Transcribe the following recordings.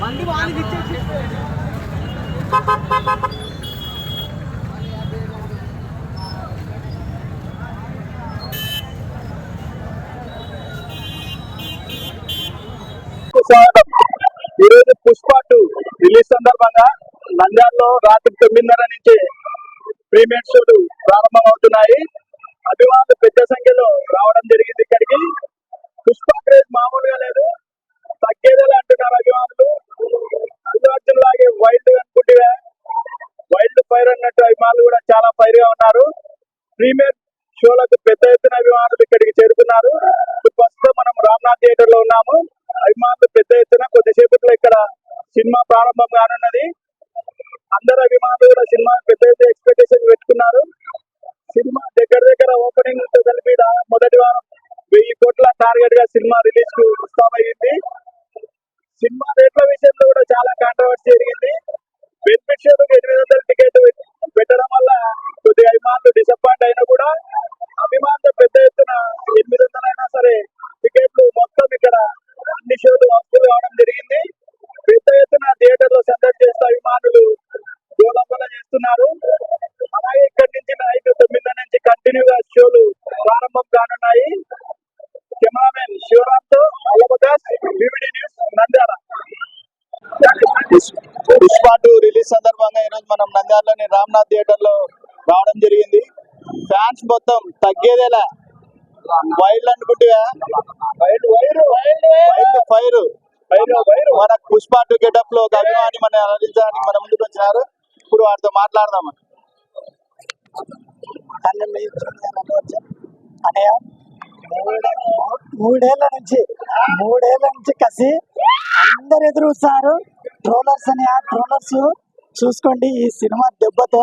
బండి వాళ్ళకి ఇచ్చేసి. ఈరోజు పుష్ప టూ రిలీజ్ సందర్భంగా నంద్యాలలో రాత్రి తొమ్మిదిన్నర నుంచి ప్రీమియర్ షోలు ప్రారంభమవుతున్నాయి. అభిమానులు పెద్ద సంఖ్యలో రావడం జరిగింది. ఉన్నారు. ప్రస్తుతం మనం రామ్నాథ్ థియేటర్లో ఉన్నాము. అభిమానులు పెద్ద ఎత్తున కొద్దిసేపట్లో ఇక్కడ సినిమా ప్రారంభం కానున్నది. అందరు అభిమానులు కూడా సినిమా పెద్ద ఎత్తున ఎక్స్పెక్టేషన్ పెట్టుకున్నారు. సినిమా దగ్గర దగ్గర ఓపెనింగ్ మీద కలిపి మొదటి వారం వెయ్యి కోట్ల టార్గెట్గా సినిమా ప్రారంభం కానున్నాయి. కెమెరామెన్ శివరామ్తో అల్లబదాస్ news Nandyal. Pushpa two release సందర్భంగా ఈరోజు మనం నంద్యాలలోని రామ్నాథ్ థియేటర్లో రావడం జరిగింది. ఫ్యాన్స్ మొత్తం తగ్గేదేలా వైల్డ్ అనుకుంటే వైల్డ్ వైర్ వైల్డ్ ఫైర్. మన పుష్ప టూ గెటప్లో ఒక అభిమాని మన అలరించడానికి మన ముందుకు వచ్చినారు. ఇప్పుడు వారితో మాట్లాడదాం అనే మూడేళ్ళ నుంచి మూడేళ్ళ నుంచి కసి అందరు ఎదురు చూస్తారు ట్రోలర్స్ అని ఆ ట్రోలర్స్ చూసుకోండి ఈ సినిమా దెబ్బతో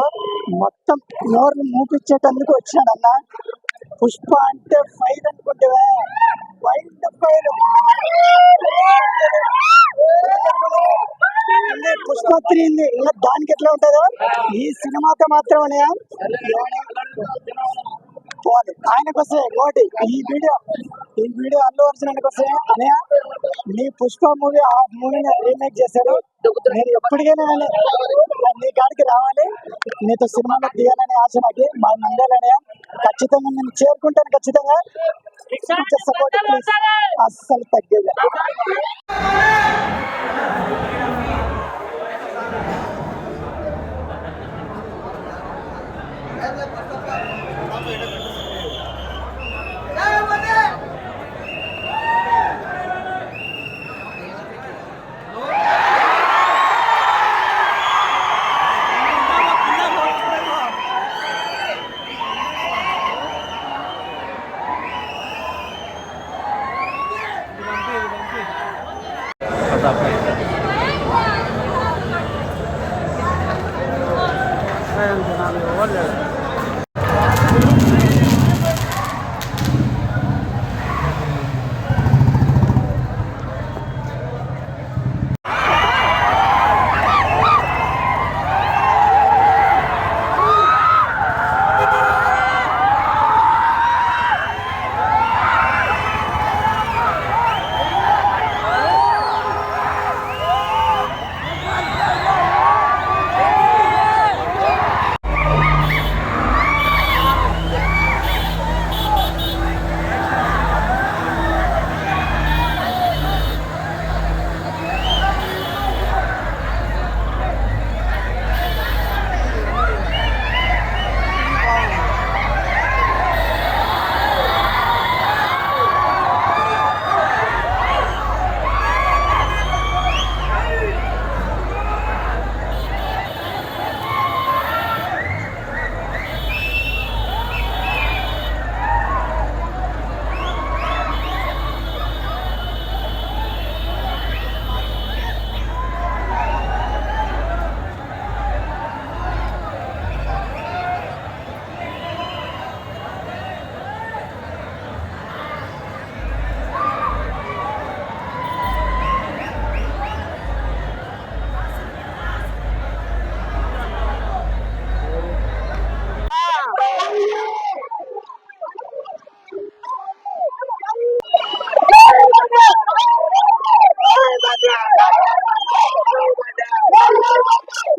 మొత్తం నోరు మూపించేటందుకు వచ్చినాడు అన్న పుష్ప అంటే ఫైర్ అనుకుంటే వైల్డ్ ఫైర్. పుష్ప త్రీ ఉంది. ఇంకా దానికి ఎట్లా ఉంటుందో? ఈ సినిమాతో మాత్రమే ఆయనకు వస్తే ఒకటి ఈ వీడియో ఈ వీడియో అల్లు అర్జున్ వస్తే అనే నీ పుష్ప మూవీ ఆ మూవీని రీమేక్ చేశాడు నేను ఎప్పటికైనా నీ కాడికి రావాలి. నీతో సినిమాలో తీయాలని ఆశ నాకు మా ఉండాలనే ఖచ్చితంగా నేను చేరుకుంటాను ఖచ్చితంగా. సపోర్ట్ అస్సలు తగ్గేది 我这。Oh my God!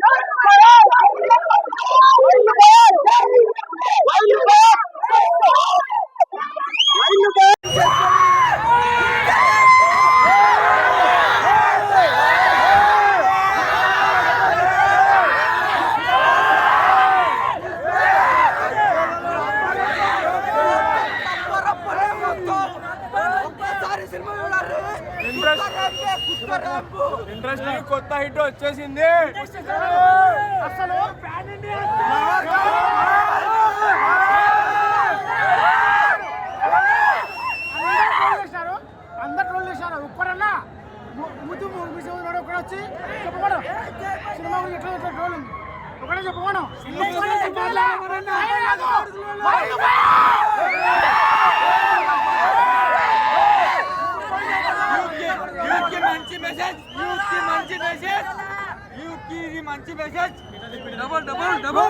వచ్చేసింది. అసలు చేశారు అందరు ట్రోల్ చేశారు ముద్దు మిషన్ ఒకడు వచ్చి చెప్పకూడదు సినిమా ఎట్లా ఎట్లా ట్రోల్ ఉంది ఒకటే చెప్పకూడదు मैसेज यू की मंची मैसेज यूथ की मंची मैसेज डबल डबल डबल